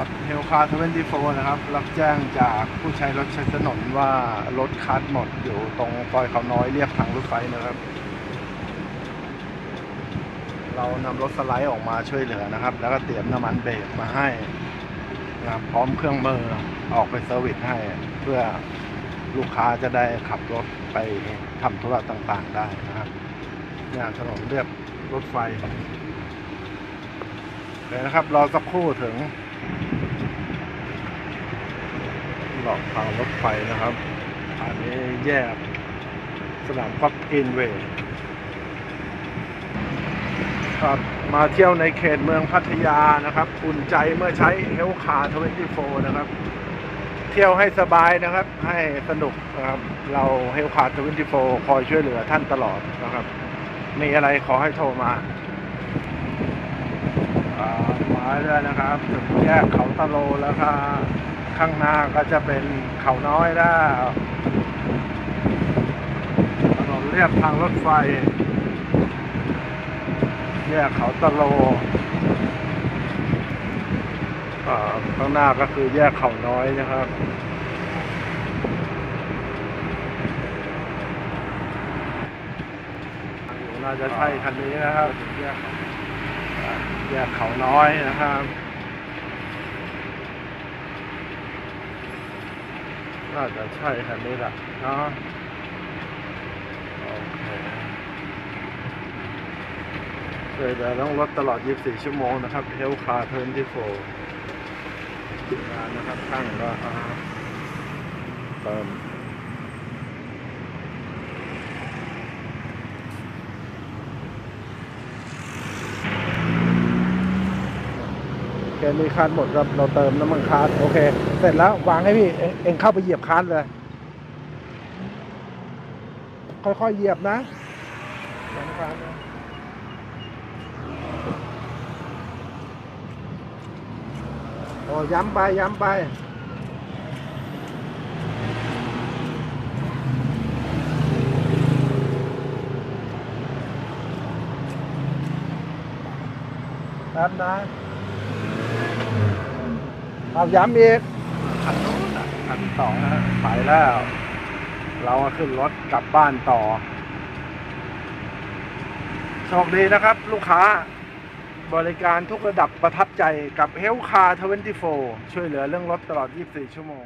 คาร์ทเวนตี้โฟนะครับ รับแจ้งจากผู้ใช้รถใช้ถนนว่ารถคัสหมดอยู่ตรงซอยเขาน้อยเรียบทางรถไฟนะครับ เรานำรถสไลด์ออกมาช่วยเหลือนะครับ แล้วก็เตรียมน้ำมันเบรกมาให้นะครับพร้อมเครื่องมือออกไปเซอร์วิสให้ เพื่อลูกค้าจะได้ขับรถไปทำธุระต่างๆได้นะครับเนี่ยถนนเรียบรถไฟเลยนะครับรอสักครู่ถึง หลอกทางรถไฟนะครับ อันนี้แยกสนามกอล์ฟกรีนเวย์ครับมาเที่ยวในเขตเมืองพัทยานะครับ อุ่นใจเมื่อใช้เฮลคาร์24นะครับ เที่ยวให้สบายนะครับ ให้สนุกนะครับ เราเฮลคาร์24คอยช่วยเหลือท่านตลอดนะครับ มีอะไรขอให้โทรมาอ่ามาเรื่อยนะครับถึงแยกเขาตะโลแล้วค่ะ ข้างหน้าก็จะเป็นเขาน้อยแล้วถนนเรียบทางรถไฟแยกเขาตะโลอ่าข้างหน้าก็คือแยกเขาน้อยนะครับน่าจะใช่คันนี้นะครับ แยกแยกเขาน้อยนะครับ น่าจะใช่คันนี้แหละเนาะโอเคช่วยเหลือต้องรถตลอด 24 ชั่วโมงนะครับเฮลคาร์เทิร์นที่โฟงานนะครับข้างก็อ่าเติม แกมีคาร์ดหมดครับเราเติมน้ำมันคาร์ดโอเค เสร็จแล้ววางให้พี่เองเองเข้าไปเหยียบคาร์ดเลย ค่อยๆเหยียบนะน้ำคาดโอ้ย้ำไปย้ำไปแป๊บนะ เอาย้ำอีกคันนู้นน่ะคันสองนะไปแล้ว เราก็ขึ้นรถกลับบ้านต่อ โชคดีนะครับ ลูกค้า บริการทุกระดับประทับใจกับ h e a l t h Car 24ช่วยเหลือเรื่องรถตลอด 24 ชั่วโมง